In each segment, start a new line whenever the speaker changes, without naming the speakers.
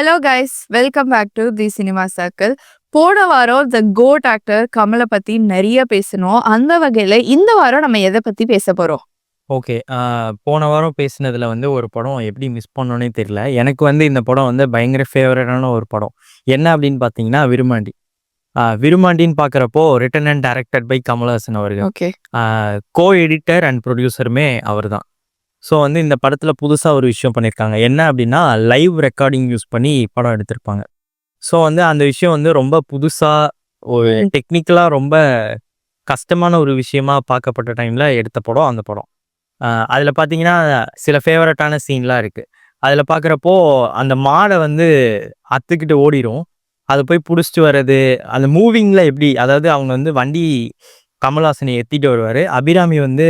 Hello guys welcome back to the cinema circle போன வாரம் த code actor கமலை பத்தி நிறைய பேசணும் அந்த வகையில இந்த வாரம் நம்ம எதை பத்தி பேச போறோம்
ஓகே. போன வாரம் பேசினதுல வந்து ஒரு படம் எப்படி மிஸ் பண்ணோன்னே தெரியல. எனக்கு வந்து இந்த படம் வந்து பயங்கர ஃபேவரட்டான ஒரு படம். என்ன அப்படின்னு பார்த்தீங்கன்னா, விருமாண்டி. விருமாண்டின்னு பார்க்குறப்போ written and directed by Kamal Haasan அவர்கள்.
ஓகே
கோ எடிட்டர் அண்ட் ப்ரொடியூசருமே அவர்தான். ஸோ வந்து இந்த படத்தில் புதுசாக ஒரு விஷயம் பண்ணியிருக்காங்க. என்ன அப்படின்னா, லைவ் ரெக்கார்டிங் யூஸ் பண்ணி படம் எடுத்திருப்பாங்க. ஸோ வந்து அந்த விஷயம் வந்து ரொம்ப புதுசாக ஒரு டெக்னிக்கலாக ரொம்ப கஷ்டமான ஒரு விஷயமா பார்க்கப்பட்ட டைமில் எடுத்த படம் அந்த படம். அதில் பார்த்தீங்கன்னா, சில ஃபேவரட்டான சீன்லாம் இருக்குது அதில் பார்க்குறப்போ, அந்த மாடை வந்து அத்துக்கிட்டு ஓடிரும். அதை போய் பிடிச்சிட்டு வர்றது, அந்த மூவிங்கில் எப்படி அதாவது அவங்க வந்து வண்டி கமல்ஹாசனை எத்திட்டு வருவார் அபிராமி வந்து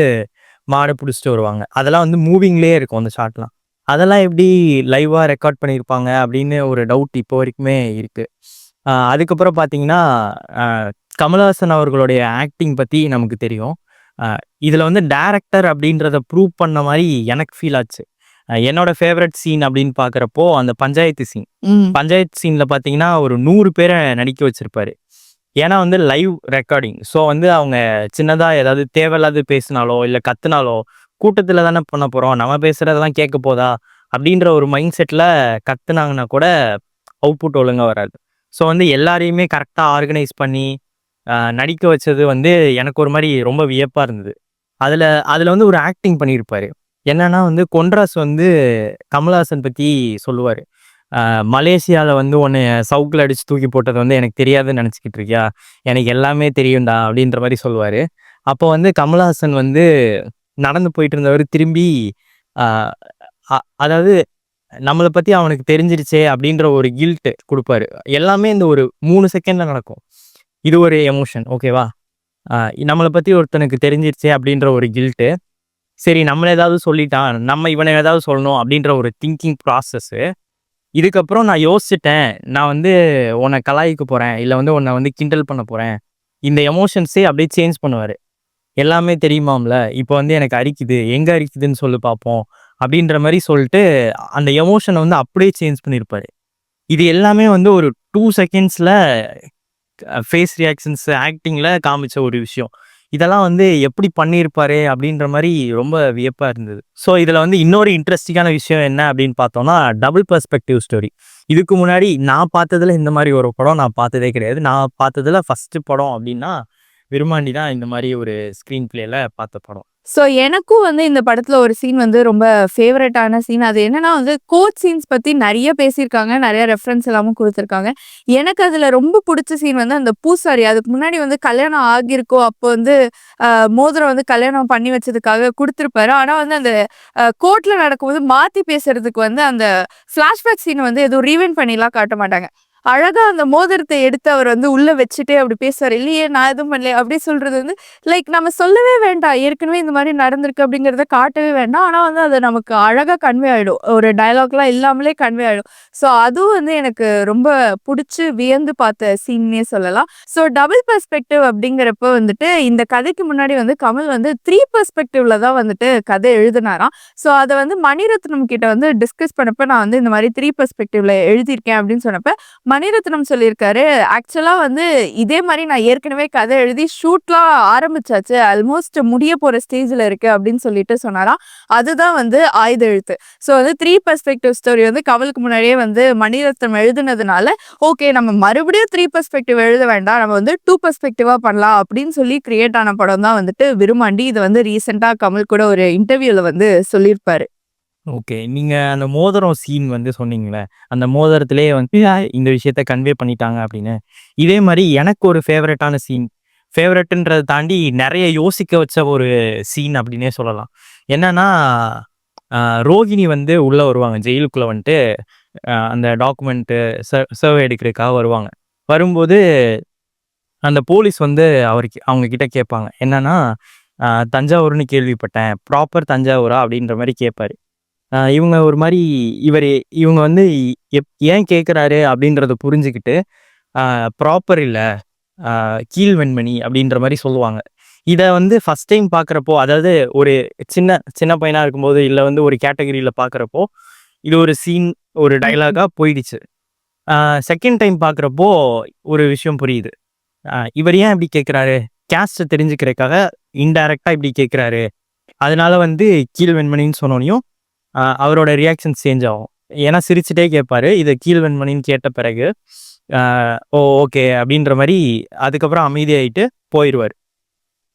மாட புடிச்சிட்டு வருவாங்க. அதெல்லாம் வந்து மூவிங்லயே இருக்கும் அந்த ஷாட்லாம். அதெல்லாம் எப்படி லைவா ரெக்கார்ட் பண்ணியிருப்பாங்க அப்படின்னு ஒரு டவுட் இப்போ வரைக்குமே இருக்கு. ஆ அதுக்கப்புறம் பார்த்தீங்கன்னா, கமலஹாசன் அவர்களுடைய ஆக்டிங் பத்தி நமக்கு தெரியும். இதில வந்து டைரக்டர் அப்படின்றத ப்ரூவ் பண்ண மாரி எனக்கு ஃபீல் ஆச்சு. என்னோட ஃபேவரைட் சீன் அப்படின்னு பார்க்குறப்போ, அந்த பஞ்சாயத்து சீன். பஞ்சாயத்து சீன்ல பார்த்தீங்கன்னா, ஒரு 100 பேர நடிக்க வச்சிருப்பாரு. ஏன்னா வந்து லைவ் ரெக்கார்டிங். ஸோ வந்து அவங்க சின்னதாக ஏதாவது தேவையில்லாது பேசினாலோ, இல்லை கத்துனாலோ, கூட்டத்தில் தானே பண்ண போகிறோம் நம்ம பேசுகிறதெல்லாம் கேட்க போதா? அப்படின்ற ஒரு மைண்ட் செட்டில் கத்துனாங்கன்னா கூட அவுட்புட் ஒழுங்காக வராது. ஸோ வந்து எல்லாரையுமே கரெக்டாக ஆர்கனைஸ் பண்ணி, நடிக்க வச்சது வந்து எனக்கு ஒரு மாதிரி ரொம்ப வியப்பாக இருந்தது. அதில் அதில் வந்து ஒரு ஆக்டிங் பண்ணியிருப்பார் என்னன்னா வந்து கொன்ராஸ் வந்து கமல்ஹாசன் பற்றி சொல்லுவார் மலேசியாவில் வந்து உன்னை சவுக்கில் அடித்து தூக்கி போட்டது வந்து எனக்கு தெரியாதுன்னு நினச்சிக்கிட்டு இருக்கியா? எனக்கு எல்லாமே தெரியும்டா" அப்படின்ற மாதிரி சொல்லுவார் அப்போ வந்து கமல்ஹாசன் வந்து நடந்து போயிட்டு இருந்தவர் திரும்பி, அதாவது நம்மளை பற்றி அவனுக்கு தெரிஞ்சிருச்சே அப்படின்ற ஒரு கில்ட்டு கொடுப்பாரு எல்லாமே இந்த ஒரு மூணு செகண்டில் நடக்கும். இது ஒரு எமோஷன் ஓகேவா? நம்மளை பற்றி ஒருத்தனுக்கு தெரிஞ்சிருச்சே அப்படின்ற ஒரு கில்ட்டு. சரி நம்மளை ஏதாவது சொல்லிட்டான். நம்ம இவனை ஏதாவது சொல்லணும் அப்படின்ற ஒரு திங்கிங் ப்ராசஸ்ஸு. இதுக்கப்புறம் நான் யோசிச்சுட்டேன். நான் வந்து உன்னை கலாய்க்க போகிறேன் இல்லை வந்து உன்னை வந்து கிண்டல் பண்ண போகிறேன் இந்த எமோஷன்ஸே அப்படியே சேஞ்ச் பண்ணுவார் எல்லாமே தெரியுமாம்ல. இப்போ வந்து எனக்கு அரிக்குது. எங்கே அரிக்குதுன்னு சொல்லு பார்ப்போம். அப்படின்ற மாதிரி சொல்லிட்டு அந்த எமோஷனை வந்து அப்படியே சேஞ்ச் பண்ணியிருப்பார் இது எல்லாமே வந்து ஒரு டூ செகண்ட்ஸில் ஃபேஸ் ரியாக்ஷன்ஸ், ஆக்டிங்கில் காமிச்ச ஒரு விஷயம். இதெல்லாம் வந்து எப்படி பண்ணியிருப்பாரு அப்படின்ற மாதிரி ரொம்ப வியப்பாக இருந்தது. ஸோ இதில் வந்து இன்னொரு இன்ட்ரெஸ்டிங்கான விஷயம் என்ன அப்படின்னு பார்த்தோம்னா, டபுள் பெர்ஸ்பெக்டிவ் ஸ்டோரி. இதுக்கு முன்னாடி நான் பார்த்ததில் இந்த மாதிரி ஒரு படம் நான் பார்த்ததே கிடையாது. நான் பார்த்ததுல ஃபர்ஸ்ட்டு படம் அப்படின்னா, விருமாண்டி தான் இந்த மாதிரி ஒரு ஸ்க்ரீன் பிளேயில் பார்த்த படம்.
ஸோ எனக்கும் வந்து இந்த படத்துல ஒரு சீன் வந்து ரொம்ப ஃபேவரட்டான சீன். அது என்னன்னா வந்து கோச் சீன்ஸ் பத்தி நிறைய பேசியிருக்காங்க. நிறைய ரெஃபரன்ஸ் எல்லாமும் கொடுத்துருக்காங்க எனக்கு அதுல ரொம்ப பிடிச்ச சீன் வந்து அந்த பூசாரி. அதுக்கு முன்னாடி வந்து கல்யாணம் ஆகியிருக்கும். அப்போ வந்து மோதிரம் வந்து கல்யாணம் பண்ணி வச்சதுக்காக கொடுத்துருப்பாரு ஆனா வந்து அந்த கோர்ட்டில் நடக்கும்போது மாற்றி பேசுறதுக்கு வந்து அந்த ஃப்ளாஷ்பேக் சீன் வந்து எதுவும் ரீவெண்ட் பண்ணிலாம் காட்ட மாட்டாங்க. அழகா அந்த மோதிரத்தை எடுத்து அவர் வந்து உள்ள வச்சுட்டே அப்படி பேசுவார் "இல்லையே நான் எதுவும் பண்ணல அப்படி சொல்றது வந்து லைக் நம்ம சொல்லவே வேண்டாம். ஏற்கனவே இந்த மாதிரி நடந்திருக்கு அப்படிங்கிறத காட்டவே வேண்டாம். ஆனா வந்து அது நமக்கு அழகா கன்வே ஆயிடும். ஒரு டயலாக்லாம் இல்லாமலே கன்வே ஆயிடும். ஸோ அதுவும் வந்து எனக்கு ரொம்ப பிடிச்சி வியந்து பார்த்த சீன்னே சொல்லலாம். ஸோ டபுள் பெர்ஸ்பெக்டிவ் அப்படிங்கிறப்ப வந்துட்டு இந்த கதைக்கு முன்னாடி வந்து கமல் வந்து த்ரீ பெர்ஸ்பெக்டிவ்ல தான் வந்துட்டு கதை எழுதினாராம். ஸோ அதை வந்து மணிரத்னம் கிட்ட வந்து டிஸ்கஸ் பண்ணப்ப நான் வந்து இந்த மாதிரி த்ரீ பெர்ஸ்பெக்டிவ்ல எழுதியிருக்கேன் அப்படின்னு சொன்னப்ப, மணிரத்னம் சொல்லியிருக்காரு, "ஆக்சுவலா வந்து இதே மாதிரி நான் ஏற்கனவே கதை எழுதி ஷூட்லாம் ஆரம்பிச்சாச்சு. ஆல்மோஸ்ட் முடிய போற ஸ்டேஜ்ல இருக்கு" அப்படின்னு சொல்லிட்டு சொன்னாராம். அதுதான் வந்து ஆயுத எழுத்து. ஸோ வந்து த்ரீ பெர்ஸ்பெக்டிவ் ஸ்டோரி வந்து கவலுக்கு முன்னாடியே வந்து மணிரத்னம் எழுதுனதுனால, ஓகே நம்ம மறுபடியும் த்ரீ பெர்ஸ்பெக்டிவ் எழுத வேண்டாம். நம்ம வந்து டூ பெர்ஸ்பெக்டிவா பண்ணலாம் அப்படின்னு சொல்லி கிரியேட் ஆன படம் தான் வந்துட்டு விரும்பாண்டி இதை வந்து ரீசெண்டாக கமல் கூட ஒரு இன்டர்வியூல வந்து சொல்லியிருப்பாரு.
ஓகே. நீங்க அந்த மோதிரம் சீன் வந்து சொன்னீங்கல்ல, அந்த மோதிரத்திலேயே வந்து இந்த விஷயத்த கன்வே பண்ணிட்டாங்க அப்படின்னு. இதே மாரி எனக்கு ஒரு ஃபேவரட்டான சீன். ஃபேவரட்ன்றத தாண்டி நெறைய யோசிக்க வச்ச ஒரு சீன் அப்படின்னே சொல்லலாம். என்னன்னா, அ ரோகிணி வந்து உள்ள வருவாங்க. ஜெயிலுக்குள்ள வந்துட்டு அ அந்த டாக்குமெண்ட்டு ச சர்வே எடுக்கிறதுக்காக வருவாங்க. வரும்போது அந்த போலீஸ் வந்து அவருக்கு அவங்க கிட்ட கேட்பாங்க. என்னன்னா, அ "தஞ்சாவூர்ன்னு கேள்விப்பட்டேன். ப்ராப்பர் தஞ்சாவூரா?" அப்படின்ற மாரி கேட்பாரு. இவங்க ஒரு மாதிரி இவர் இவங்க வந்து எப் ஏன் கேட்குறாரு அப்படின்றத புரிஞ்சுக்கிட்டு ப்ராப்பர் இல்லை கீழ் வெண்மணி அப்படின்ற மாதிரி சொல்லுவாங்க. இதை வந்து ஃபர்ஸ்ட் டைம் பார்க்குறப்போ, அதாவது ஒரு சின்ன சின்ன பையனாக இருக்கும்போது, இல்லை வந்து ஒரு கேட்டகரியில் பார்க்குறப்போ, இது ஒரு சீன், ஒரு டைலாகாக போயிடுச்சு. செகண்ட் டைம் பார்க்குறப்போ ஒரு விஷயம் புரியுது இவர் ஏன் இப்படி கேட்குறாரு கேஸ்ட்டை தெரிஞ்சுக்கிறதுக்காக இன்டைரக்டாக இப்படி கேட்குறாரு அதனால வந்து கீழ் வெண்மணின்னு சொன்னோனையும் அவரோட ரியாக்ஷன் சேஞ்ச் ஆகும். ஏன்னா சிரிச்சுட்டே கேட்பாரு இதை கீழ் வெண்மணின்னு கேட்ட பிறகு ஓ ஓகே அப்படின்ற மாதிரி அதுக்கப்புறம் அமைதியாயிட்டு போயிடுவார்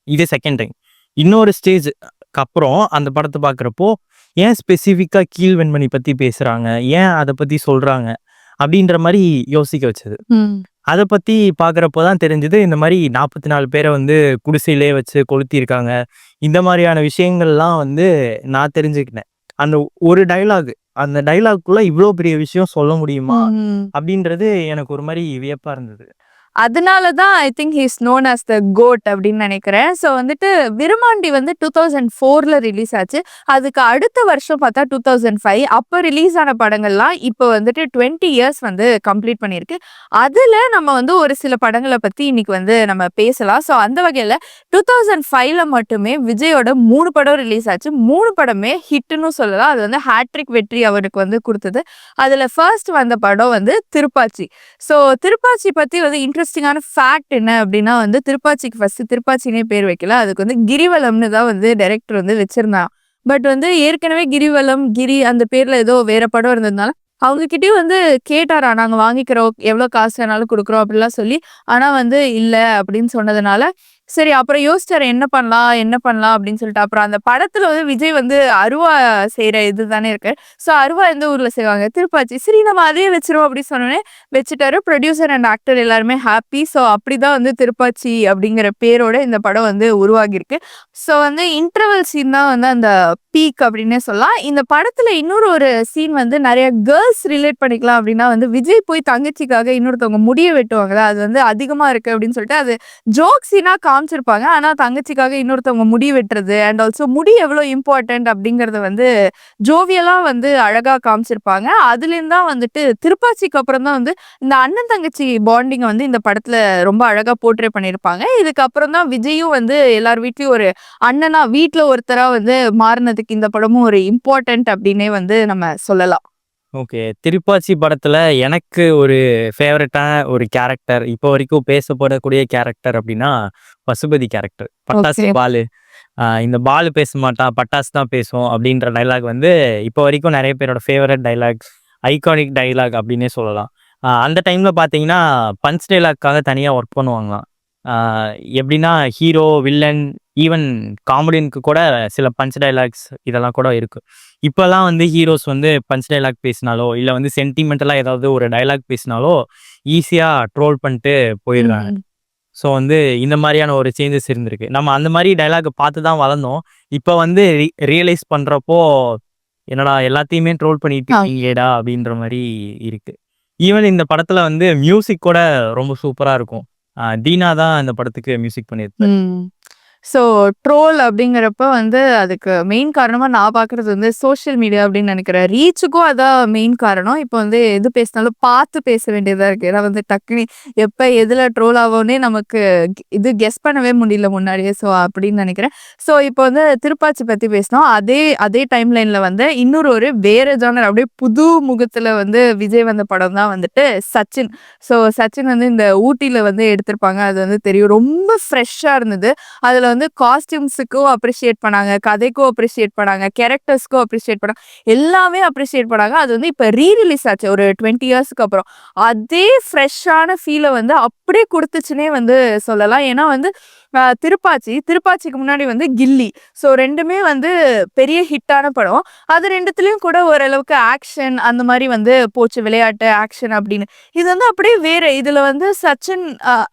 இது செகண்ட் டைம் இன்னொரு ஸ்டேஜ்க்கு அப்புறம் அந்த படத்தை பார்க்குறப்போ ஏன் ஸ்பெசிஃபிக்காக கீழ் வெண்மணி பற்றி பேசுகிறாங்க ஏன் அதை பற்றி சொல்கிறாங்க அப்படின்ற மாதிரி யோசிக்க வச்சது. அதை பற்றி பார்க்குறப்போ தான் தெரிஞ்சது இந்த மாதிரி நாற்பத்தி நாலு பேரை வந்து குடிசையிலே வச்சு கொளுத்தியிருக்காங்க. இந்த மாதிரியான விஷயங்கள்லாம் வந்து நான் தெரிஞ்சுக்கிட்டேன். அந்த ஒரு டைலாக் அந்த டைலாக்குள்ள இவ்வளோ பெரிய விஷயம் சொல்ல முடியுமா? அப்படின்றது எனக்கு ஒரு மாதிரி வியப்பா இருந்தது.
அதனால தான் I think he's known as the goat அப்படின்னு நினைக்கிறேன். ஸோ வந்துட்டு விருமாண்டி வந்து டூ தௌசண்ட் ஃபோரில் ரிலீஸ் ஆச்சு. அதுக்கு அடுத்த வருஷம் பார்த்தா டூ தௌசண்ட் ஃபைவ் அப்போ ரிலீஸ் ஆன படங்கள்லாம் இப்போ வந்துட்டு டுவெண்ட்டி இயர்ஸ் வந்து கம்ப்ளீட் பண்ணியிருக்கு. அதில் நம்ம வந்து ஒரு சில படங்களை பற்றி இன்னைக்கு வந்து நம்ம பேசலாம். ஸோ அந்த வகையில் டூ தௌசண்ட் ஃபைவ்ல மட்டுமே விஜயோட மூணு படம் ரிலீஸ் ஆச்சு. மூணு படமே ஹிட்டுன்னு சொல்லலாம். அது வந்து ஹேட்ரிக் வெற்றி அவருக்கு வந்து கொடுத்தது. அதில் ஃபர்ஸ்ட் வந்த படம் வந்து திருப்பாச்சி. ஸோ திருப்பாச்சி பற்றி வந்து இன்ட்ரெஸ்டிங்கான ஃபேக்ட் என்ன அப்படின்னா வந்து திருப்பாச்சிக்கு ஃபர்ஸ்ட் திருப்பாச்சினே பேர் வைக்கல. அதுக்கு வந்து கிரிவலம்னு தான் வந்து டைரக்டர் வந்து வச்சுருந்தான். பட் வந்து ஏற்கனவே கிரிவலம் கிரி அந்த பேர்ல ஏதோ வேற படம் இருந்ததுனால அவங்க கிட்டயும் வந்து கேட்டாரா நாங்க வாங்கிக்கிறோம் எவ்வளவு காசு வேணாலும் கொடுக்குறோம் அப்படிலாம் சொல்லி ஆனா வந்து இல்லை அப்படின்னு சொன்னதுனால சரி அப்புறம் யோசிச்சாரு என்ன பண்ணலாம் என்ன பண்ணலாம் அப்படின்னு சொல்லிட்டு. அப்புறம் அந்த படத்துல வந்து விஜய் வந்து அருவா செய்யற இது தானே இருக்கு. ஸோ அருவா எந்த ஊர்ல செய்வாங்க? திருப்பாச்சி. சரி நம்ம அதே வச்சிருவோம் அப்படின்னு சொன்னோன்னே வச்சுட்டாரு. ப்ரொடியூசர் அண்ட் ஆக்டர் எல்லாருமே ஹாப்பி ஸோ அப்படிதான் வந்து திருப்பாச்சி அப்படிங்கிற பேரோட இந்த படம் வந்து உருவாகியிருக்கு. ஸோ வந்து இன்டர்வல் சீன் தான் வந்து அந்த பீக் அப்படின்னே சொல்லலாம். இந்த படத்துல இன்னொரு ஒரு சீன் வந்து நிறைய கேர்ள்ஸ் ரிலேட் பண்ணிக்கலாம் அப்படின்னா வந்து விஜய் போய் தங்கச்சிக்காக இன்னொருத்தவங்க முடிய வெட்டுவாங்கல்ல அது வந்து அதிகமா இருக்கு அப்படின்னு சொல்லிட்டு அது ஜோக் சீனா காமிச்சிருப்பாங்க. ஆனால் தங்கச்சிக்காக இன்னொருத்தவங்க முடி வெட்டுறது அண்ட் ஆல்சோ முடி எவ்வளோ இம்பார்ட்டன்ட் அப்படிங்கிறத வந்து ஜோவியெல்லாம் வந்து அழகாக காமிச்சிருப்பாங்க. அதுலேருந்து தான் வந்துட்டு திருப்பாச்சிக்கு அப்புறம் தான் வந்து இந்த அண்ணன் தங்கச்சி பாண்டிங்கை வந்து இந்த படத்தில் ரொம்ப அழகாக போர்ட்ரே பண்ணியிருப்பாங்க இதுக்கப்புறம் தான் விஜயும் வந்து எல்லார் வீட்லேயும் ஒரு அண்ணனா வீட்டில் ஒருத்தராக வந்து மாறினதுக்கு இந்த படமும் ஒரு இம்பார்ட்டன்ட் அப்படின்னே வந்து நம்ம சொல்லலாம்.
ஓகே. திருப்பாச்சி படத்துல எனக்கு ஒரு ஃபேவரட்டான ஒரு கேரக்டர் இப்போ வரைக்கும் பேசப்படக்கூடிய கேரக்டர் அப்படின்னா பசுபதி கேரக்டர் பட்டாசு. பாலு. ஆஹ் இந்த பாலு பேச மாட்டான் பட்டாசு தான் பேசும் அப்படின்ற டைலாக் வந்து இப்போ வரைக்கும் நிறைய பேரோட ஃபேவரட் டைலாக் ஐகானிக் டைலாக் அப்படின்னே சொல்லலாம். ஆஹ் அந்த டைம்ல பாத்தீங்கன்னா பஞ்ச் டைலாக்காக தனியா ஒர்க் பண்ணுவாங்களாம். எப்படின்னா ஹீரோ வில்லன் ஈவன் காமெடியனுக்கு கூட சில பஞ்ச் டைலாக்ஸ் இதெல்லாம் கூட இருக்கு. இப்போல்லாம் வந்து ஹீரோஸ் வந்து பஞ்ச் டைலாக் பேசினாலோ இல்லை வந்து சென்டிமெண்டலாக ஏதாவது ஒரு டைலாக் பேசினாலோ ஈஸியாக ட்ரோல் பண்ணிட்டு போயிடுறாங்க. ஸோ வந்து இந்த மாதிரியான ஒரு சேஞ்சஸ் இருந்திருக்கு. நம்ம அந்த மாதிரி டைலாக் பார்த்து தான் வளர்ந்தோம். இப்போ வந்து ரியலைஸ் பண்ணுறப்போ என்னடா எல்லாத்தையுமே ட்ரோல் பண்ணிட்டு. இருக்கீங்கடா அப்படின்ற மாதிரி இருக்கு. ஈவன் இந்த படத்துல வந்து மியூசிக் கூட ரொம்ப சூப்பரா இருக்கும். தீனா தான் இந்த படத்துக்கு மியூசிக் பண்ணியிருப்பாரு.
ஸோ ட்ரோல் அப்படிங்கிறப்ப வந்து அதுக்கு மெயின் காரணமாக நான் பார்க்குறது வந்து சோஷியல் மீடியா அப்படின்னு நினைக்கிறேன். ரீச்சுக்கும் அதான் மெயின் காரணம். இப்போ வந்து எது பேசினாலும் பார்த்து பேச வேண்டியதாக இருக்குது ஏன்னா வந்து டக்குனு எப்போ எதில் ட்ரோல் ஆகும்னே நமக்கு இது கெஸ் பண்ணவே முடியல முன்னாடியே. ஸோ அப்படின்னு நினைக்கிறேன். ஸோ இப்போ வந்து திருப்பாச்சி பற்றி பேசினோம். அதே அதே டைம் லைனில் வந்து இன்னொரு ஒரு வேறு ஜானர் அப்படியே புது முகத்தில் வந்து விஜய் வந்த படம் தான் வந்துட்டு சச்சின். ஸோ சச்சின் வந்து இந்த ஊட்டியில் வந்து எடுத்திருப்பாங்க. அது வந்து தெரியும். ரொம்ப ஃப்ரெஷ்ஷாக இருந்தது. அதில் வந்து காஸ்டியூம்ஸுக்கும் அப்ரிஷியேட் பண்ணாங்க கதைக்கும் அப்ரிஷியேட் பண்ணாங்க கேரக்டர்ஸ்க்கும் அப்ரிஷியேட் பண்ணாங்க எல்லாமே அப்ரிஷியேட் பண்ணாங்க. அது வந்து இப்போ ரீ ரிலீஸ் ஆச்சு ஒரு டுவெண்ட்டி இயர்ஸ்க்கு அப்புறம். அதே ஃப்ரெஷ்ஷான ஃபீலை வந்து அப்படியே கொடுத்துச்சுன்னே வந்து சொல்லலாம். ஏன்னா வந்து திருப்பாச்சி. திருப்பாச்சிக்கு முன்னாடி வந்து கில்லி. ஸோ ரெண்டுமே வந்து பெரிய ஹிட்டான படம். அது ரெண்டுத்துலேயும் கூட ஓரளவுக்கு ஆக்ஷன் அந்த மாதிரி வந்து போச்சு. விளையாட்டு ஆக்ஷன் அப்படின்னு. இது வந்து அப்படியே வேறு. இதில் வந்து சச்சின்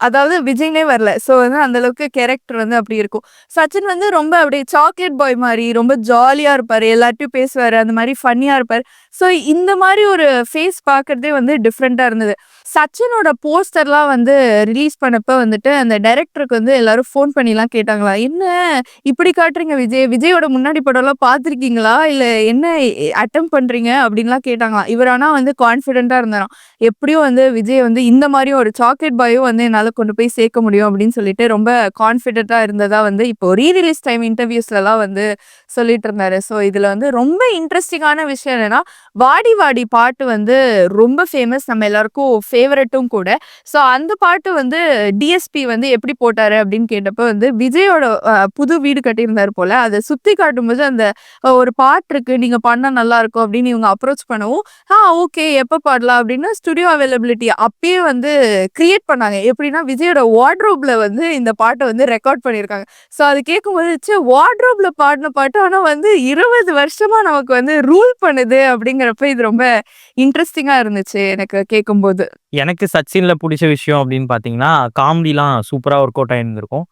அதாவது விஜய்னே வரல. ஸோ வந்து அந்தளவுக்கு கேரக்டர் வந்து அப்படி இருக்கும். சச்சின் வந்து ரொம்ப அப்படியே சாக்லேட் பாய் மாதிரி ரொம்ப ஜாலியாக இருப்பார். எல்லார்ட்டையும் பேசுவார். அந்த மாதிரி ஃபன்னியாக இருப்பார். ஸோ இந்த மாதிரி ஒரு ஃபேஸ் பார்க்கறதே வந்து டிஃப்ரெண்ட்டாக இருந்தது. சச்சினோட போஸ்டர்லாம் வந்து ரிலீஸ் பண்ணப்ப வந்துட்டு அந்த டைரக்டருக்கு வந்து எல்லாரும் ஃபோன் பண்ணிலாம் கேட்டாங்களா? என்ன? இப்படி காட்டுறீங்க விஜய்? விஜயோட முன்னாடி படம்லாம் பார்த்துருக்கீங்களா? இல்லை என்ன அட்டம் பண்ணுறீங்க அப்படின்லாம் கேட்டாங்களாம். இவர் ஆனால் வந்து கான்ஃபிடென்ட்டாக இருந்தாராம். எப்படியும் வந்து விஜய் வந்து இந்த மாதிரியும் ஒரு சாக்லேட் பாயும் வந்து என்னால் கொண்டு போய் சேர்க்க முடியும் அப்படின்னு சொல்லிட்டு ரொம்ப கான்ஃபிடென்ட்டாக இருந்ததாக வந்து இப்போ ரீ ரிலீஸ் டைம் இன்டர்வியூஸ்லலாம் வந்து சொல்லிட்டு இருந்தாரு. ஸோ இதில் வந்து ரொம்ப இன்ட்ரெஸ்டிங்கான விஷயம் என்னன்னா வாடி வாடி பாட்டு வந்து ரொம்ப ஃபேமஸ் நம்ம எல்லாருக்கும் ஃபே ஃபேவரட்டும் கூட. ஸோ அந்த பாட்டு வந்து டிஎஸ்பி வந்து எப்படி போட்டாரு அப்படின்னு கேட்டப்ப வந்து விஜயோட புது வீடு கட்டியிருந்தாரு போல. அதை சுற்றி காட்டும்போது அந்த ஒரு பாட்டு இருக்கு நீங்க பண்ணா நல்லா இருக்கும் அப்படின்னு இவங்க அப்ரோச் பண்ணவும் ஆ ஓகே எப்போ பாடலாம்? அப்படின்னு ஸ்டுடியோ அவைலபிலிட்டி அப்பயே வந்து கிரியேட் பண்ணாங்க. எப்படின்னா விஜயோட வார்ட்ரோப்ல வந்து இந்த பாட்டை வந்து ரெக்கார்ட் பண்ணியிருக்காங்க. ஸோ அது கேட்கும்போது சே வார்ட்ரோப்ல பாடின பாட்டு ஆனால் வந்து இருபது வருஷமா நமக்கு வந்து ரூல் பண்ணுது அப்படிங்கிறப்ப இது ரொம்ப இன்ட்ரெஸ்டிங்காக இருந்துச்சு எனக்கு கேட்கும்போது.
எனக்கு சச்சின்ல பிடிச்ச விஷயம் அப்படின்னு பார்த்தீங்கன்னா காமெடிலாம் சூப்பராக ஒர்க் அவுட் ஆயிருந்திருக்கும்.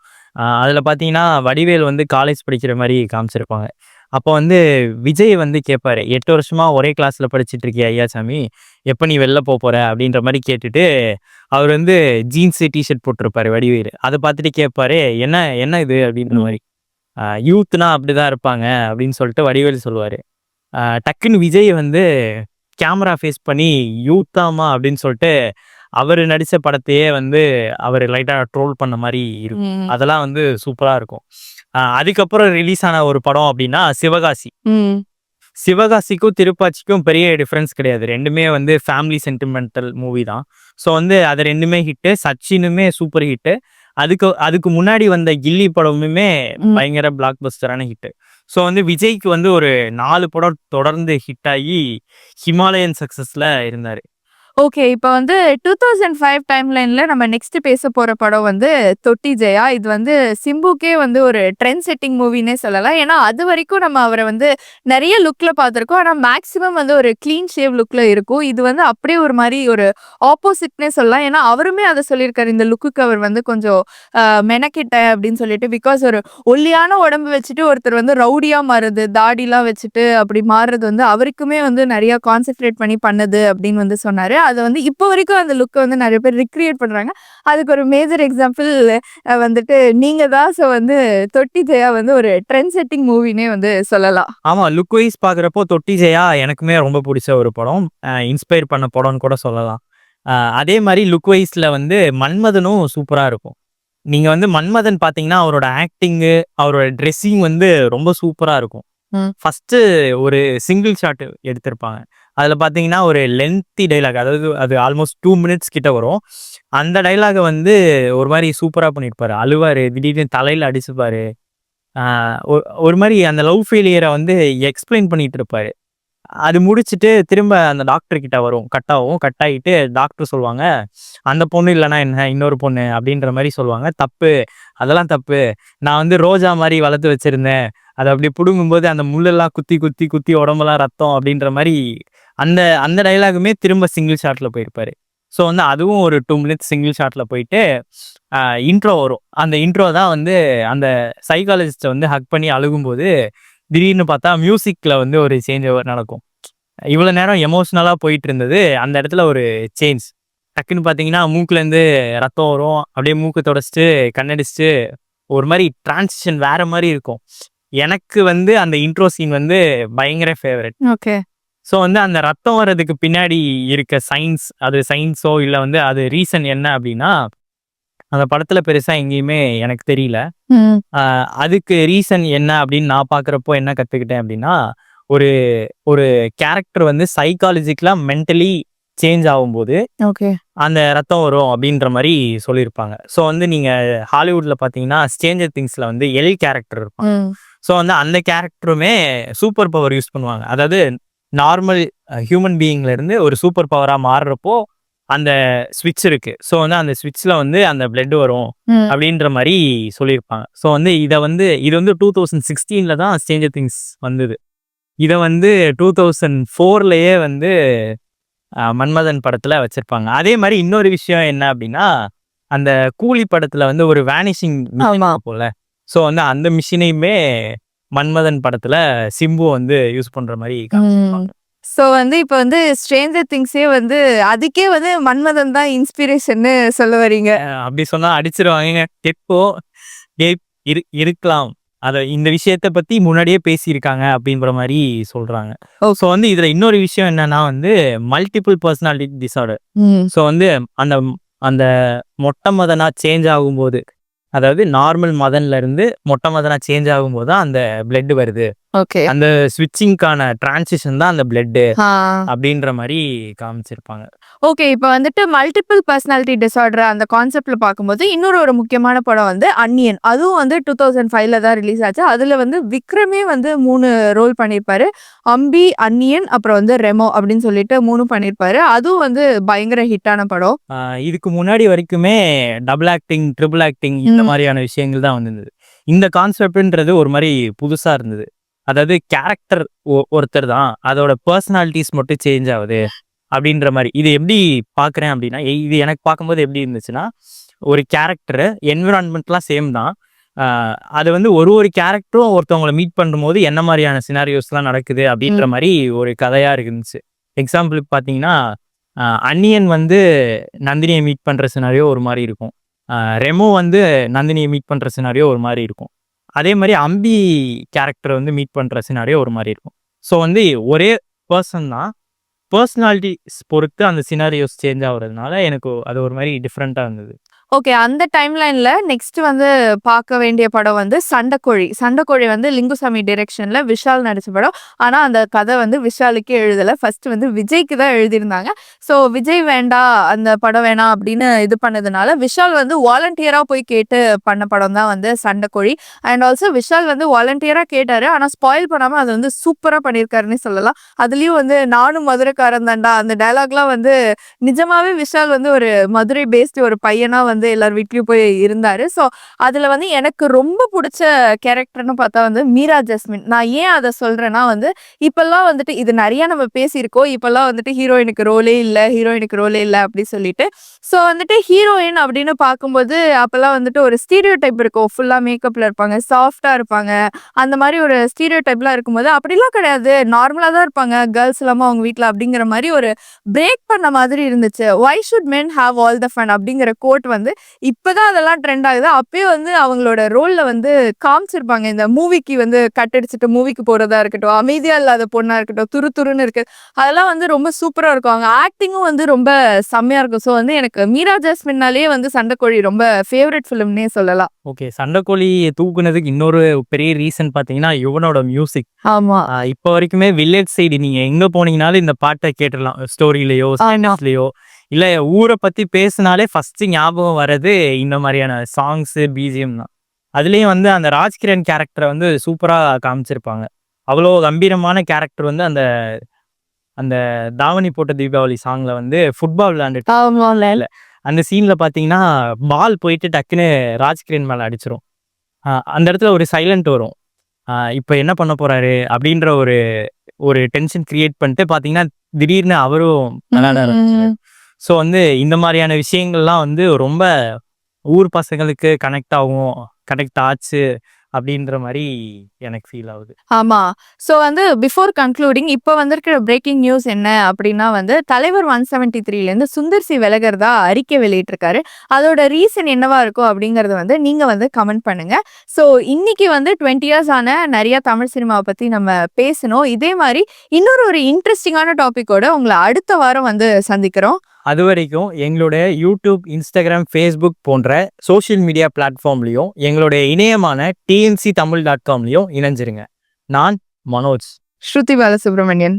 அதில் பார்த்தீங்கன்னா வடிவேல் வந்து காலேஜ் படிக்கிற மாதிரி காமிச்சிருப்பாங்க. அப்போ வந்து விஜய் வந்து கேட்பாரு எட்டு வருஷமா ஒரே கிளாஸ்ல படிச்சுட்டு இருக்கிய ஐயாசாமி எப்போ நீ வெளில போக போற? அப்படின்ற மாதிரி கேட்டுட்டு அவர் வந்து ஜீன்ஸ் டிஷர்ட் போட்டிருப்பாரு வடிவேல். அதை பார்த்துட்டு கேட்பாரு என்ன என்ன இது? அப்படின்ற மாதிரி. யூத்னா அப்படிதான் இருப்பாங்க அப்படின்னு சொல்லிட்டு வடிவேல் சொல்லுவாரு. டக்குன்னு விஜய் வந்து கேமரா ஃபேஸ் பண்ணி யூத்தாமா அப்படின்னு சொல்லிட்டு அவர் நடிச்ச படத்தையே வந்து அவர் லைட்டா ட்ரோல் பண்ண மாதிரி இருக்கும். அதெல்லாம் வந்து சூப்பரா இருக்கும். அதுக்கப்புறம் ரிலீஸ் ஆன ஒரு படம் அப்படின்னா சிவகாசி. சிவகாசிக்கும் திருப்பாச்சிக்கும் பெரிய டிஃப்ரென்ஸ் கிடையாது. ரெண்டுமே வந்து ஃபேமிலி சென்டிமெண்டல் மூவி தான். ஸோ வந்து அது ரெண்டுமே ஹிட்டு சச்சினுமே சூப்பர் ஹிட்டு அதுக்கு அதுக்கு முன்னாடி வந்த கில்லி படமுமே. பயங்கர பிளாக் பஸ்டரான ஹிட்டு ஸோ வந்து விஜய்க்கு வந்து ஒரு நாலு படம் தொடர்ந்து ஹிட் ஆகி ஹிமாலயன் சக்ஸஸில் இருந்தார்.
ஓகே இப்போ வந்து டூ தௌசண்ட் ஃபைவ் டைம் லைனில் நம்ம நெக்ஸ்ட் பேச போகிற படம் வந்து தொட்டி ஜெயா. இது வந்து சிம்புக்கே வந்து ஒரு ட்ரெண்ட் செட்டிங் மூவினே சொல்லலாம். ஏன்னா அது வரைக்கும் நம்ம அவரை வந்து நிறைய லுக்கில் பார்த்துருக்கோம். ஆனால் மேக்ஸிமம் வந்து ஒரு க்ளீன் ஷேவ் லுக்கில் இருக்கும். இது வந்து அப்படியே ஒரு மாதிரி ஒரு ஆப்போசிட்னே சொல்லலாம். ஏன்னா அவருமே அதை சொல்லியிருக்காரு. இந்த லுக்குக்கு அவர் வந்து கொஞ்சம் மெனக்கிட்ட மெனக்கிட்டேன் அப்படின்னு சொல்லிட்டு பிகாஸ் ஒரு ஒல்லியான உடம்பு வச்சுட்டு ஒருத்தர் வந்து ரவுடியாக மாறுது தாடிலாம் வச்சுட்டு அப்படி மாறுறது வந்து அவருக்குமே வந்து நிறைய கான்சென்ட்ரேட் பண்ணி பண்ணுது அப்படின்னு வந்து சொன்னாரு. அதை வந்து இப்போ வரைக்கும் அந்த லுக்கை வந்து நிறைய பேர் ரிக்ரியேட் பண்றாங்க. அதுக்கு ஒரு மேஜர் எக்ஸாம்பிள் வந்துட்டு நீங்க தான் ஸோ வந்து தொட்டி ஜெயா வந்து ஒரு ட்ரெண்ட் செட்டிங் மூவினே வந்து சொல்லலாம்.
ஆமா லுக் வைஸ் பாக்குறப்போ தொட்டி ஜெயா எனக்குமே ரொம்ப பிடிச்ச ஒரு படம். இன்ஸ்பயர் பண்ண படம்னு கூட சொல்லலாம். அதே மாதிரி லுக் வைஸ்ல வந்து மன்மதனும் சூப்பரா இருக்கும். நீங்க வந்து மன்மதன் பாத்தீங்கன்னா அவரோட ஆக்டிங்கு அவரோட ட்ரெஸ்ஸிங் வந்து ரொம்ப சூப்பரா இருக்கும்.
ம்.
ஃபர்ஸ்ட் ஒரு சிங்கிள் ஷாட் எடுத்திருப்பாங்க. அதில் பார்த்தீங்கன்னா ஒரு லென்த்தி டைலாக் அதாவது அது ஆல்மோஸ்ட் டூ மினிட்ஸ் கிட்ட வரும். அந்த டைலாகை வந்து ஒரு மாதிரி சூப்பராக பண்ணியிருப்பாரு அழுவார் திடீர்னு தலையில் அடிச்சுப்பார். ஒரு- ஒரு மாதிரி அந்த லவ் ஃபெயிலியரை வந்து எக்ஸ்பிளைன் பண்ணிட்டு இருப்பார். அது முடிச்சுட்டு திரும்ப அந்த டாக்டர் கிட்ட வரும். கட் ஆகும் கட் ஆகிட்டு டாக்டர் சொல்லுவாங்க அந்த பொண்ணு இல்லைனா என்ன? இன்னொரு பொண்ணு? அப்படின்ற மாதிரி சொல்லுவாங்க. தப்பு. அதெல்லாம் தப்பு. நான் வந்து ரோஜா மாதிரி வளர்த்து வச்சுருந்தேன். அதை அப்படி பிடுங்கும்போது அந்த முள்ளெல்லாம் குத்தி குத்தி குத்தி உடம்பெல்லாம் ரத்தம் அப்படின்ற மாதிரி அந்த அந்த டைலாகுமே திரும்ப சிங்கிள் ஷாட்ல போயிருப்பாரு. ஸோ வந்து அதுவும் ஒரு டூ மினிட்ஸ் சிங்கிள் ஷாட்ல போயிட்டு இன்ட்ரோ வரும். அந்த இன்ட்ரோ தான் வந்து அந்த சைக்காலஜிஸ்ட்டை வந்து ஹக் பண்ணி அழுகும்போது திடீர்னு பார்த்தா மியூசிக்கில் வந்து ஒரு சேஞ்ச் நடக்கும். இவ்வளோ நேரம் எமோஷ்னலாக போயிட்டு இருந்தது அந்த இடத்துல ஒரு சேஞ்ச் டக்குன்னு பார்த்தீங்கன்னா மூக்குலேருந்து ரத்தம் வரும். அப்படியே மூக்கு தொடச்சிட்டு கண்ணடிச்சிட்டு ஒரு மாதிரி டிரான்சிஷன் வேற மாதிரி இருக்கும். எனக்கு வந்து அந்த இன்ட்ரோ சீன் வந்து பயங்கர ஃபேவரட்
ஓகே
ஸோ வந்து அந்த ரத்தம் வர்றதுக்கு பின்னாடி இருக்க சயின்ஸ் அது சயின்ஸோ இல்லை வந்து அது ரீசன் என்ன அப்படின்னா அந்த படத்தில் பெருசாக எங்கேயுமே எனக்கு தெரியல. அதுக்கு ரீசன் என்ன அப்படின்னு நான் பார்க்குறப்போ என்ன கற்றுக்கிட்டேன் அப்படின்னா ஒரு ஒரு கேரக்டர் வந்து சைக்காலஜிக்கலாக மென்டலி சேஞ்ச் ஆகும்போது அந்த ரத்தம் வரும் அப்படின்ற மாதிரி சொல்லியிருப்பாங்க. ஸோ வந்து நீங்கள் ஹாலிவுட்டில் பார்த்தீங்கன்னா ஸ்டேஞ்சர் திங்ஸில் வந்து எல் கேரக்டர் இருப்பாங்க. ஸோ வந்து அந்த கேரக்டருமே சூப்பர் பவர் யூஸ் பண்ணுவாங்க. அதாவது நார்மல் ஹியூமன் பீயிங்ல இருந்து ஒரு சூப்பர் பவராக மாறுறப்போ அந்த ஸ்விட்ச் இருக்கு. ஸோ வந்து அந்த ஸ்விட்ச்ல வந்து அந்த பிளட் வரும் அப்படின்ற மாதிரி சொல்லியிருப்பாங்க. ஸோ வந்து இதை வந்து இது வந்து டூ தௌசண்ட் சிக்ஸ்டீன்ல தான் ஸ்டேஞ்சர் திங்ஸ் வந்தது. இதை வந்து டூ தௌசண்ட் ஃபோர்லயே வந்து மன்மதன் படத்துல வச்சிருப்பாங்க. அதே மாதிரி இன்னொரு விஷயம் என்ன அப்படின்னா அந்த கூலி படத்துல வந்து ஒரு வேனிஷிங். போல ஸோ வந்து அந்த மிஷினையுமே மன்மதன் படத்துல சிம்பு வந்து யூஸ் பண்ற மாதிரி.
ஸோ வந்து இப்போ வந்து ஸ்ட்ரேஞ்சர் திங்ஸே வந்து அதுக்கே வந்து மன்மதன் தான் இன்ஸ்பிரேஷன்னு சொல்ல வரீங்க.
அப்படி சொன்னா அடிச்சிருவாங்க எப்போ? இருக்கலாம். அத இந்த விஷயத்த பத்தி முன்னாடியே பேசியிருக்காங்க அப்படின்ற மாதிரி சொல்றாங்க. ஸோ வந்து இதுல இன்னொரு விஷயம் என்னன்னா வந்து மல்டிபிள் பர்சனாலிட்டி டிசார்டர் ஸோ வந்து அந்த அந்த மொட்டை மதனா சேஞ்ச் ஆகும்போது அதாவது நார்மல் மதன்ல இருந்து மொட்டை மதனா சேஞ்ச் ஆகும்போது தான் அந்த பிளட் வருது.
ஓகே
அந்த ஸ்விட்சிங்கான டிரான்சிஷன் தான் அந்த பிளட் அப்படின்ற மாதிரி காமிச்சிருப்பாங்க.
ஓகே இப்போ வந்துட்டு மல்டிபிள் பர்சனாலிட்டி டிசார்டர் அந்த கான்செப்ட்ல பார்க்கும்போது இன்னொரு ஒரு முக்கியமான படம் வந்து அன்னியன் அதுவும் வந்து டூ தௌசண்ட் ஃபைவ்ல தான் ரிலீஸ் ஆச்சு. அதுல வந்து விக்ரமே வந்து மூணு ரோல் பண்ணியிருப்பாரு அம்பி அன்னியன் அப்புறம் வந்து ரெமோ அப்படின்னு சொல்லிட்டு மூணு பண்ணியிருப்பாரு அதுவும் வந்து பயங்கர ஹிட்டான படம்.
இதுக்கு முன்னாடி வரைக்குமே டபுள் ஆக்டிங் ட்ரிபிள் ஆக்டிங் இந்த. மாதிரியான விஷயங்கள் தான் வந்திருந்தது. இந்த கான்செப்ட்ன்றது ஒரு மாதிரி புதுசா இருந்தது. அதாவது கேரக்டர் ஒருத்தர் தான். அதோட பர்சனாலிட்டிஸ் மட்டும் சேஞ்ச் ஆகுது. அப்படின்ற மாதிரி. இது எப்படி பார்க்குறேன் அப்படின்னா இது எனக்கு பார்க்கும்போது எப்படி இருந்துச்சுன்னா ஒரு கேரக்டர் என்விரான்மெண்ட்லாம் சேம் தான். அது வந்து ஒரு ஒரு கேரக்டரும் ஒருத்தவங்களை மீட் பண்ணும்போது என்ன மாதிரியான சினாரியோஸ்லாம் நடக்குது அப்படின்ற மாதிரி ஒரு கதையாக இருந்துச்சு. எக்ஸாம்பிளுக்கு பார்த்தீங்கன்னா அன்னியன் வந்து நந்தினியை மீட் பண்ணுற சினாரியோ ஒரு மாதிரி இருக்கும். ரெமோ வந்து நந்தினியை மீட் பண்ணுற சினாரியோ ஒரு மாதிரி இருக்கும். அதே மாதிரி அம்பி கேரக்டர் வந்து மீட் பண்ணுற சினாரியோ ஒரு மாதிரி இருக்கும். ஸோ வந்து ஒரே பர்சன் தான். பர்சனாலிட்டிஸ் பொறுத்து அந்த சினாரியோஸ் சேஞ்ச் ஆகுறதுனால எனக்கு அது ஒரு மாதிரி டிஃப்ரெண்ட்டாக இருந்தது.
ஓகே அந்த டைம் லைன்ல நெக்ஸ்ட் வந்து பார்க்க வேண்டிய படம் வந்து சண்டைக்கோழி. சண்டைக்கோழி வந்து லிங்குசாமி டிரெக்ஷன்ல விஷால் நடிச்ச படம். ஆனா அந்த கதை வந்து விஷாலுக்கே எழுதல. ஃபர்ஸ்ட் வந்து விஜய்க்கு தான் எழுதியிருந்தாங்க. ஸோ விஜய் வேண்டாம் அந்த படம் வேணாம் அப்படின்னு இது பண்ணதுனால விஷால் வந்து வாலண்டியரா போய் கேட்டு பண்ண படம் தான் வந்து சண்டைக்கோழி. அண்ட் ஆல்சோ விஷால் வந்து வாலண்டியரா கேட்டாரு. ஆனா ஸ்பாயில் பண்ணாம அது வந்து சூப்பரா பண்ணியிருக்காருன்னு சொல்லலாம். அதுலயும் வந்து நானும் மதுரைக்காரன் தாண்டா அந்த டைலாக்லாம் வந்து நிஜமாவே விஷால் வந்து ஒரு மதுரை பேஸ்டு ஒரு பையனா வந்து வந்து எல்லார் வீட்லயும் போய் இருந்தாரு. ஸோ அதுல வந்து எனக்கு ரொம்ப பிடிச்ச கேரக்டர்னு பார்த்தா வந்து மீரா ஜஸ்மின். நான் ஏன் அதை சொல்றேன்னா வந்து இப்பெல்லாம் வந்துட்டு இது நிறைய நம்ம பேசியிருக்கோம். இப்பெல்லாம் வந்துட்டு ஹீரோயினுக்கு ரோலே இல்லை ஹீரோயினுக்கு ரோலே இல்லை அப்படி சொல்லிட்டு. ஸோ வந்துட்டு ஹீரோயின் அப்படின்னு பார்க்கும்போது அப்பெல்லாம் வந்துட்டு ஒரு ஸ்டீரியோ டைப் இருக்கும் ஃபுல்லா மேக்கப்ல இருப்பாங்க சாஃப்டா இருப்பாங்க. அந்த மாதிரி ஒரு ஸ்டீரியோ டைப்லாம் இருக்கும்போது அப்படிலாம் கிடையாது. நார்மலா தான் இருப்பாங்க. கேர்ள்ஸ் இல்லாம அவங்க வீட்டில் அப்படிங்கிற மாதிரி ஒரு பிரேக் பண்ண மாதிரி இருந்துச்சு. Why should men have all the fun அப்படிங்கிற கோட் வந்து இப்பதான் அதெல்லாம் ட்ரெண்ட் ஆகுது. அப்பயே வந்து அவங்களோட ரோல்ல வந்து காமிச்சிருப்பாங்க. இந்த மூவிக்கு வந்து கட் அடிச்சுட்டு மூவிக்கு போறதா இருக்கட்டும் அமைதியா இல்லாத பொண்ணா இருக்கட்டும் துரு துருன்னு இருக்கு. அதெல்லாம் வந்து ரொம்ப சூப்பரா இருக்கும். அவங்க ஆக்டிங்கும் வந்து ரொம்ப செம்மையா இருக்கும். ஸோ வந்து எனக்கு மீரா ஜாஸ்மின்னாலே வந்து சண்டைக்கோழி ரொம்ப ஃபேவரட் ஃபிலிம்னே சொல்லலாம்.
ஓகே சண்டைக்கோழி தூக்குனதுக்கு இன்னொரு பெரிய ரீசன் பார்த்தீங்கன்னா யுவனோட மியூசிக்
ஆமா.
இப்போ வரைக்குமே வில்லேஜ் சைடு நீங்கள் எங்கே போனீங்கனாலும் இந்த பாட்டை கேட்டுடலாம். ஸ்டோரியிலையோ ஸ்டோரியிலையோ இல்லை ஊரை பற்றி பேசினாலே ஃபஸ்ட்டு ஞாபகம் வர்றது இந்த மாதிரியான சாங்ஸு பிஜிஎம் தான். அதுலேயும் வந்து அந்த ராஜ்கிரண் கேரக்டரை வந்து சூப்பராக காமிச்சிருப்பாங்க. அவ்வளோ கம்பீரமான கேரக்டர் வந்து அந்த அந்த தாவணி போட்ட தீபாவளி சாங்ல வந்து ஃபுட்பால் விளையாண்டுட்டு அந்த சீன்ல பாத்தீங்கன்னா பால் போயிட்டு டக்குன்னு ராஜ்கிரண் மேல அடிச்சிரும். அந்த இடத்துல ஒரு சைலண்ட் வரும். ஆஹ் இப்போ என்ன பண்ண போறாரு அப்படின்ற ஒரு ஒரு டென்ஷன் கிரியேட் பண்ணிட்டு பாத்தீங்கன்னா திடீர்னு அவரும் ஆரம்பிச்சிருவாரு. ஸோ வந்து இந்த மாதிரியான விஷயங்கள்லாம் வந்து ரொம்ப ஊர் பசங்களுக்கு கனெக்ட் ஆகும் கனெக்ட் ஆச்சு அப்படின்ற மாதிரி எனக்கு ஃபீல் ஆகுது.
ஆமா. ஸோ வந்து பிஃபோர் கன்க்ளூடிங் இப்போ வந்திருக்கிற பிரேக்கிங் நியூஸ் என்ன அப்படின்னா வந்து தலைவர் ஒன் செவன்டி த்ரீலேருந்து சுந்தர் சி. விலகிறதா அறிக்கை வெளியிட்டிருக்காரு. அதோட ரீசன் என்னவா இருக்கும் அப்படிங்கறத வந்து நீங்க வந்து கமெண்ட் பண்ணுங்க. ஸோ இன்னைக்கு வந்து டுவெண்ட்டி இயர்ஸ் ஆன நிறைய தமிழ் சினிமாவை பத்தி நம்ம பேசணும். இதே மாதிரி இன்னொரு ஒரு இன்ட்ரெஸ்டிங்கான டாபிக்கோட உங்களை அடுத்த வாரம் வந்து சந்திக்கிறோம்.
அது வரைக்கும் எங்களுடைய யூடியூப் இன்ஸ்டாகிராம் ஃபேஸ்புக் போன்ற சோஷியல் மீடியா பிளாட்ஃபார்ம்லையும் எங்களுடைய இணையமான டிஎன்சி தமிழ் டாட் காம்லையும் இணைஞ்சிருங்க. நான் மனோஜ்.
ஸ்ருதி பாலசுப்ரமணியன்.